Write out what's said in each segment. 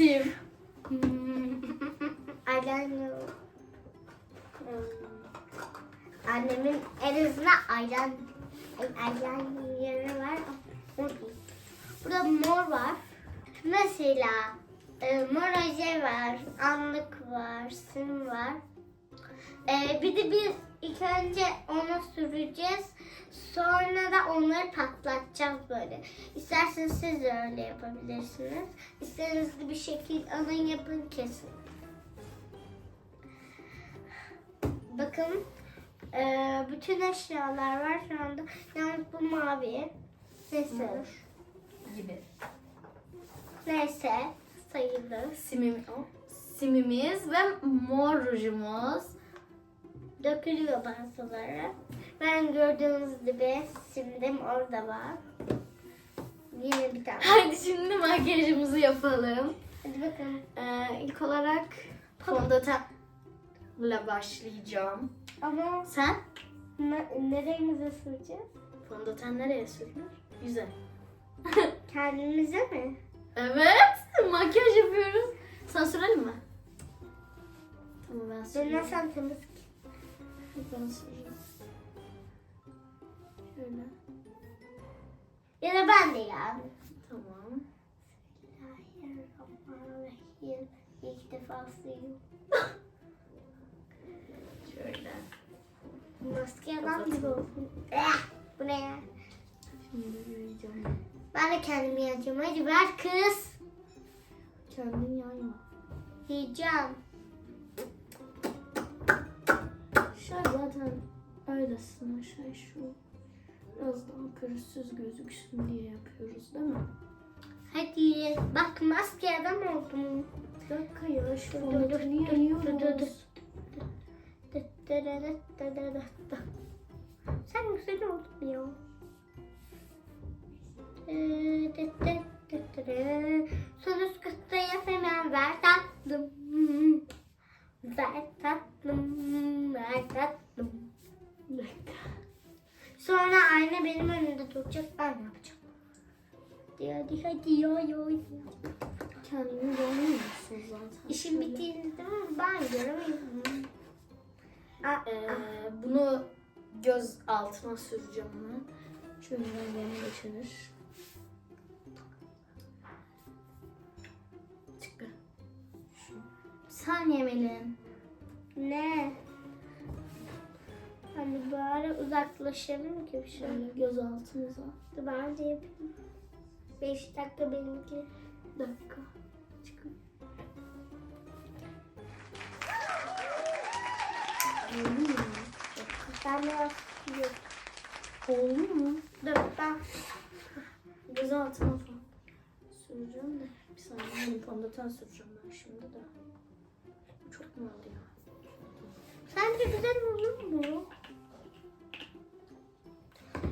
Sim. Ayran yok. Hmm. Annemin en azından ayran ay, ayran yeri var. Burada mor var. Mesela e, mor oje var, anlık var, sim var. E, bir de biz ilk önce onu süreceğiz. Sonra da onları patlatacağız böyle. İsterseniz siz de öyle yapabilirsiniz. İstediğiniz bir şekil alın yapın kesin. Bakın eee, bütün eşyalar var şu anda. Yalnız bu mavi. Neyse. Gibi. Neyse sayılır. Simim, simimiz ve mor rujumuz. Dökülüyor bazıları. Ben gördüğünüz gibi simdim orada var. Yine bir tane. Hadi şimdi makyajımızı yapalım. Hadi bakalım. Ee, ilk olarak fondötenle başlayacağım. Ama Sen? ne, neremize süreceğiz? Fondöten nereye sürülür? Yüze. Kendimize mi? Evet. Makyaj yapıyoruz. Sen sürelim mi? Tamam ben süreyim. Dönmezsem temiz. Ben süreyim. Şöyle. Ya da ben de yani. Tamam. Bismillahirrahmanirrahim. İlk defa suyum. Şöyle. Maske adam gibi olsun. Eh, bu ne ya? Şimdi yiyeceğim. Ben de kendimi yiyeceğim. Hadi ver kız. Kendin yayma. Yiyeceğim. Şöyle zaten öylesin şey şu. Biraz daha pürüzsüz gözüksün diye yapıyoruz değil mi? Hadi. Bak maske adam oldum. Bir dakika ya dur, dur, yayıyoruz. Sen güzel oldun ya. Son üst kıtaya hemen ver tatlım. Ver tatlım, ver tatlım. Sonra ayna benim önümde duracak, ben yapacağım. Hadi hadi hadi ya ya. Kendini görmüyorsun zaten. İşim Şöyle. bittiğinde ben göremiyorum. Aa, Ee, bunu göz altına süreceğim hemen. Şöyle rengini geçirir. Çık be. Şu. Bir saniye Melin. Ne? Hani bari uzaklaşalım ki bir şey. Şöyle göz altımıza. Dur ben de yapayım. Beş dakika benimki. Dakika. Çıkın. Oldu mu? Ben biraz yok. Oldu mu? Dur ben. Göz altına falan süreceğim de. Bir saniye fondöten süreceğim ben şimdi de. Çok mu oldu ya? Sence güzel olur mu?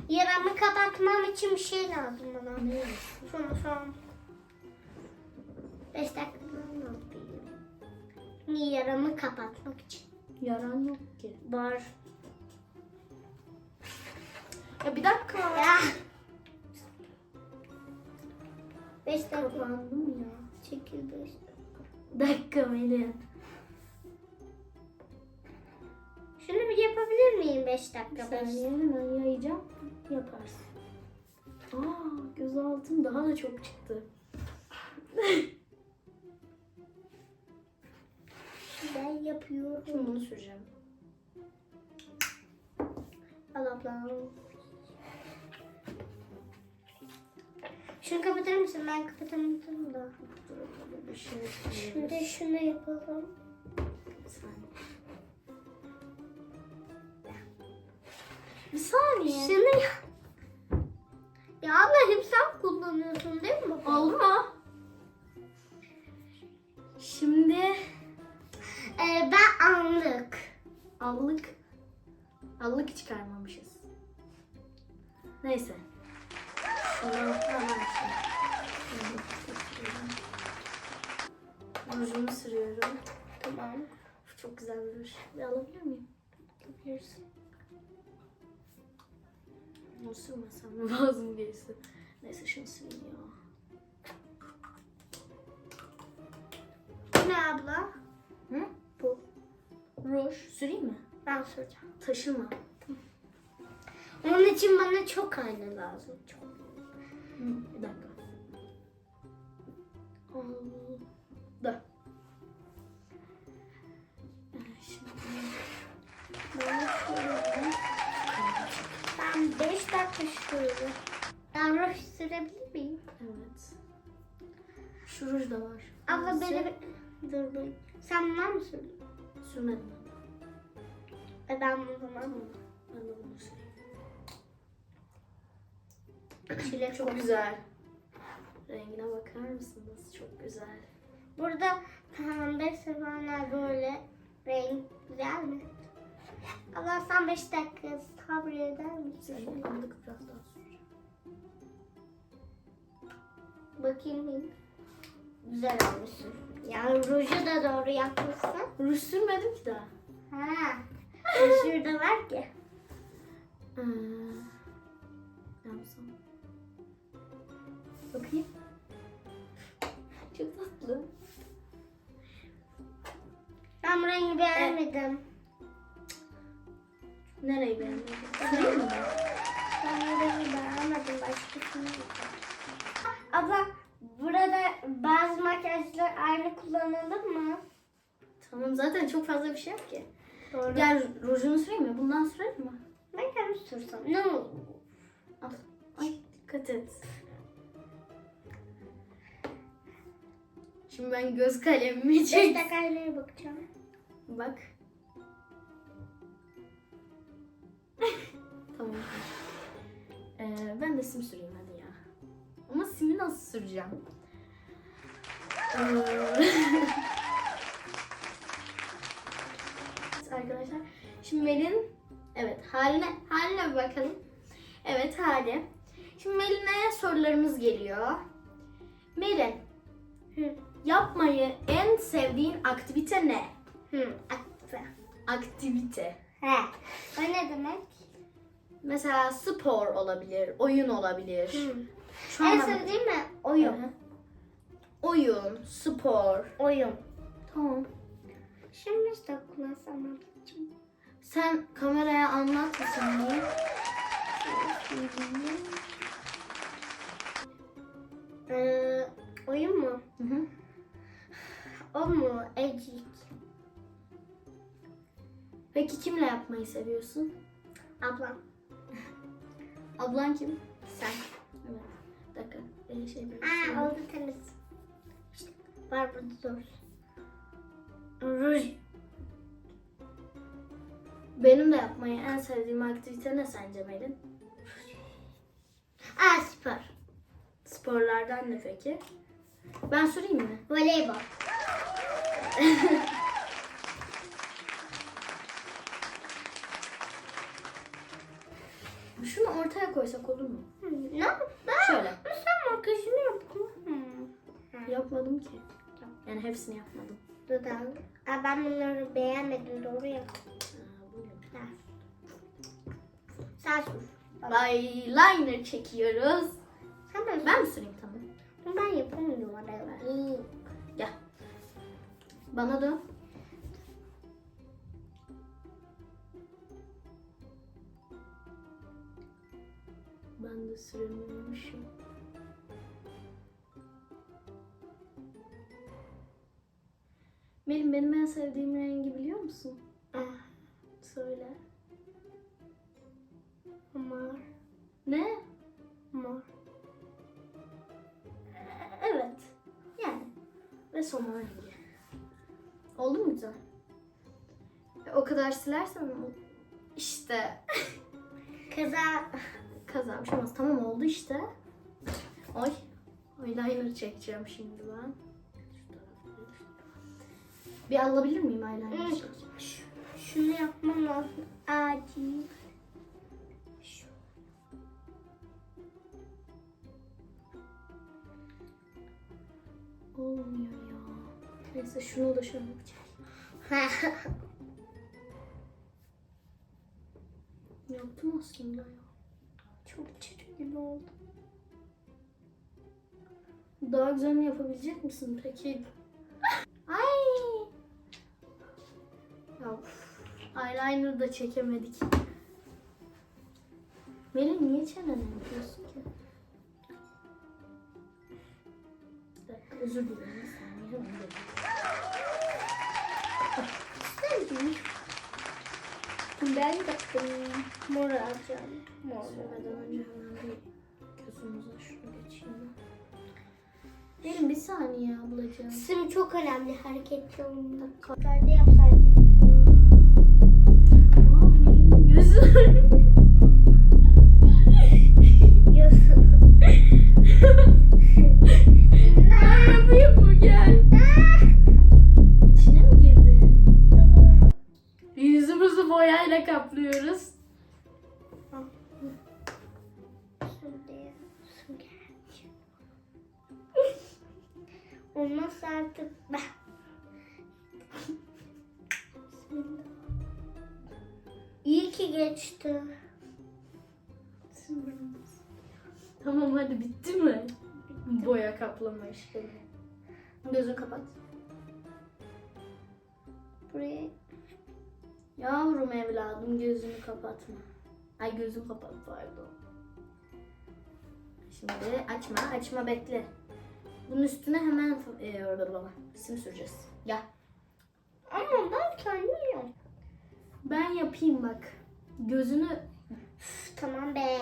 Yaramı kapatmam için bir şey lazım bana. Ne? Son. Beş dakika lazım. Niye yaramı kapatmak için? Yaran yok ki. Var. Ya bir dakika. Ya. Beş dakika. Kapandım ya. Çekil beş dakika. Dakika Melin. Şunu bir yapabilir miyim beş Bir dakika? Beş. saniye hemen yayacağım. Yaparsın. Aa göz altım daha da çok çıktı. Ben yapıyorum. Şimdi bunu süreceğim. Al ablam. Şunu kapatır mısın? Ben kapatamadım da. Şey. Şimdi şunu yapalım. Bir Bir saniye. Şunu. Ya abla hep sen kullanıyorsun değil mi? Oldu mu? Şimdi Ee, ben anlık. allık allık çıkarmamışız. Neyse. Rujumu sürüyorum. Tamam. Çok güzel bir. Bir alabilir miyim? Yapabilirsin. Bunu mi lazım gerisi? Neyse şunu sileyim ya. Bu ne abla? Hı? Bu. Ruj. Süreyim mi? Ben soracağım. Taşıma. Onun için bana çok ayna lazım. Çok. Hı, bir dakika. Al. 5 dakika sürüyorum. Ben ruj sürebilir miyim? Evet. Şu ruj da var. Abla beni... Dur dur. Sen bunlar mı sürdün? Sürmedim. E ben bu zaman Tamam. Ben de bunu süreyim. çilek Çok güzel. Rengine bakar mısınız? Çok güzel. Burada pembe sevenler böyle renk güzel mi? Allah sen 5 dakika sabreder misin? Senin aldık biraz daha süreceğim. Bakayım bir. Güzel olmuşsun. Yani ruju da doğru yapmışsın. Ruj sürmedim ki daha. Ha. Şurada var ki. Ee, ne yapsam? Bakayım. Çok tatlı. Ben rengi beğenmedim. Nereyi beğenmedin? Süreyim mi? Ben bu rengi beğenmedim. Başkasını. Abla burada bazı makyajlar aynı kullanılır mı? Tamam zaten çok fazla bir şey yok ki. Doğru. Gel rujunu süreyim mi? Bundan sürelim mi? Ben kendim sürsem. Ne olur? Al. Ay dikkat et. Şimdi ben göz kalemimi 5 çek. dakika aynaya bakacağım. Bak. De sim süreyim hadi ya. Ama simi nasıl süreceğim? Ee, arkadaşlar. Şimdi Melin evet haline haline bir bakalım. Evet hali. Şimdi Melin'e sorularımız geliyor. Melin yapmayı en sevdiğin aktivite ne? Hı. Aktif. Aktivite. He. O ne demek? Mesela spor olabilir, oyun olabilir. Hı. Şu En anda- sevdiğim mi? Oyun. Hı hı. Oyun, spor. Oyun. Tamam. Şimdi işte ablacığım. Sen kameraya anlat mısın bunu? Ee, oyun mu? Hı hı. O mu? Ecik. Peki kimle yapmayı seviyorsun? Ablam. Ablan kim? Sen. Evet. Dakika. Ee, şey Aa oldu temiz. İşte var burada dur. Ruj. Benim de yapmayı en sevdiğim aktivite ne sence Melin? Aa spor. Sporlardan ne peki? Ben süreyim mi? Voleybol. Şunu ortaya koysak olur mu? Hı, Ne? Ben, Şöyle. sen makyajını yaptın. Hı. Yapmadım ki. Yani hepsini yapmadım. Dudağım. Aa, ben bunları beğenmedim. Doğru buyurun. Ha. Sen sür. Eyeliner çekiyoruz. De Ben mi süreyim tamam? Ben yapamıyorum. Gel. Bana dön. De süremiyormuşum. Benim en sevdiğim rengi biliyor musun? Ah, Söyle. mor. Ne? Mor. Evet. Yani. Ve somon rengi. Oldu mu güzel? O kadar silersen işte Kaza. Kaza bir şey olmaz. Tamam oldu işte. Ay. Eyeliner çekeceğim şimdi ben. Bir alabilir miyim eyeliner? Ş- Şunu yapmam lazım. Acil. Olmuyor ya. Neyse şunu da şöyle yapacağım. Yaptım aslında ya. Çok çirkin oldu. Daha güzelini yapabilecek misin peki? Ay! Ya uf, eyeliner da çekemedik. Melih niye çeneni yapıyorsun ki? Bir dakika özür dilerim. Bir saniye hemen. Ben yaptım. Mor alacağım. Mor. Önce hemen bir gözümüze şunu geçeyim. Benim bir saniye ablacığım. Sim çok önemli hareketli olmalı. Yukarıda yapsaydık. Aa, benim gözüm. Ben Bitti mi? Boya kaplama işlemi. Gözünü kapat. Buraya Yavrum evladım gözünü kapatma. Ay gözünü kapat pardon. Şimdi açma açma bekle. Bunun üstüne hemen e, baba sim süreceğiz. Gel. ama ben kendim yap. Ben yapayım bak. Gözünü Üf, Tamam be.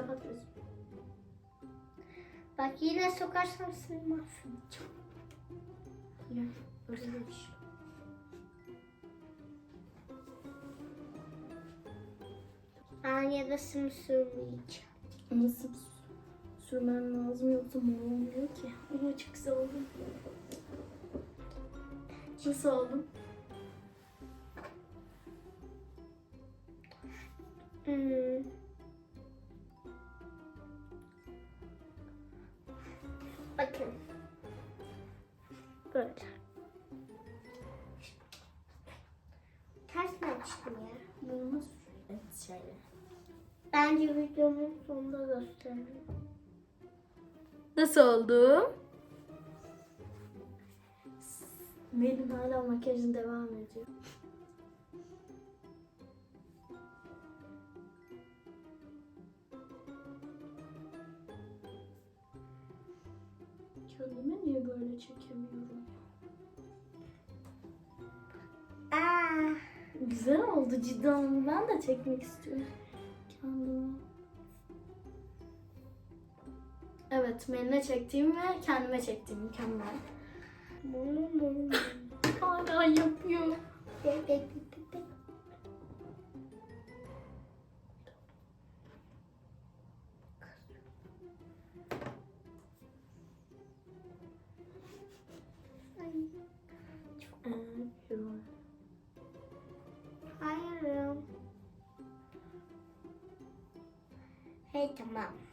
Kapat gözünü. Bak yine sokarsam sığmaz. Gel. Böyle bir şey. Ben ya da sim sürmeyeceğim. Nasıl sürmen lazım yoksa mor olmuyor ki. Ama çok güzel oldu. Nasıl oldu? Nasıl oldu? Benim hala makyajın devam ediyor. Kendime niye böyle çekemiyorum? Aa, Güzel oldu cidden. Ben de çekmek istiyorum. Kendime. Evet, Melin'e çektiğim ve kendime çektiğim mükemmel. Hala yapıyor. Hayır. Hey tamam.